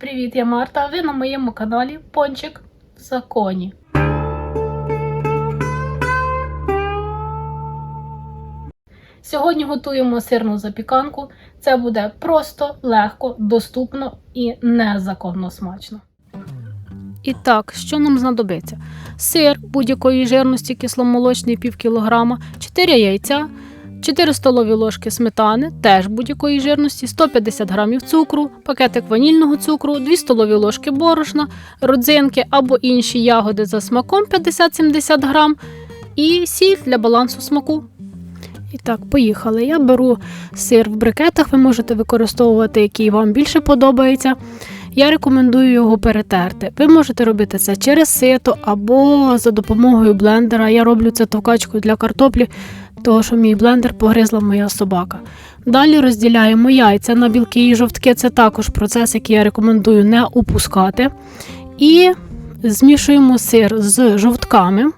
Привіт, я Марта. Ви на моєму каналі Пончик в законі. Сьогодні готуємо сирну запіканку. Це буде просто, легко, доступно і незаконно смачно. І так, що нам знадобиться? Сир будь-якої жирності кисломолочний пів кілограма, 4 яйця, 4 столові ложки сметани, теж будь-якої жирності, 150 грамів цукру, пакетик ванільного цукру, 2 столові ложки борошна, родзинки або інші ягоди за смаком 50-70 грам і сіль для балансу смаку. І так, поїхали. Я беру сир в брикетах, ви можете використовувати, який вам більше подобається. Я рекомендую його перетерти. Ви можете робити це через сито або за допомогою блендера. Я роблю це товкачкою для картоплі, того що мій блендер погризла моя собака. Далі розділяємо яйця на білки і жовтки. Це також процес, який я рекомендую не упускати. І змішуємо сир з жовтками.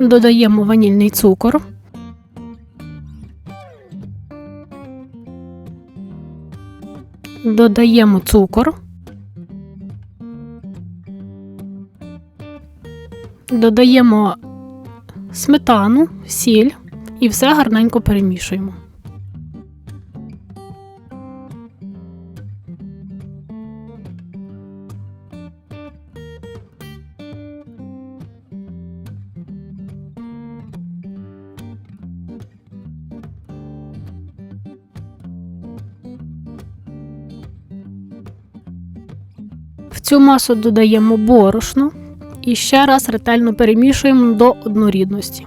Додаємо ванільний цукор. Додаємо цукор. Додаємо сметану, сіль і все гарненько перемішуємо. Цю масу додаємо борошно і ще раз ретельно перемішуємо до однорідності.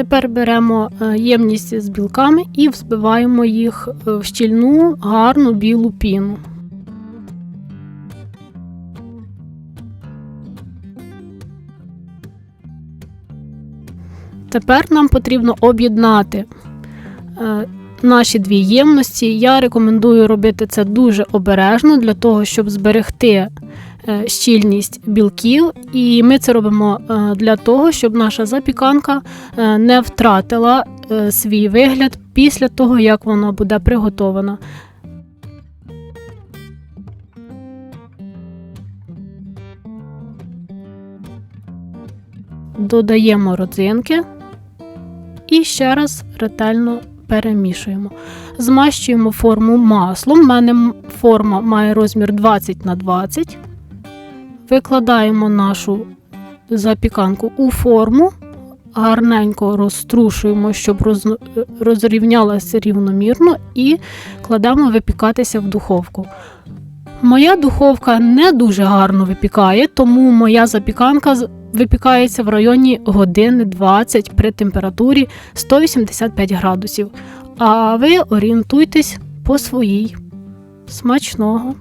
Тепер беремо е, ємність з білками і взбиваємо їх е, в щільну гарну білу піну. Тепер нам потрібно об'єднати е, наші дві ємності. Я рекомендую робити це дуже обережно для того, щоб зберегти щільність білків. І ми це робимо е, для того, щоб наша запіканка е, не втратила е, свій вигляд після того, як вона буде приготована. Додаємо родзинки і ще раз ретельно перемішуємо. Змащуємо форму маслом. У мене форма має розмір 20 на 20. Викладаємо нашу запіканку у форму, гарненько розтрушуємо, щоб роз- розрівнялася рівномірно, і кладемо випікатися в духовку. Моя духовка не дуже гарно випікає, тому моя запіканка випікається в районі години 20 при температурі 185 градусів. А ви орієнтуйтесь по своїй. Смачного!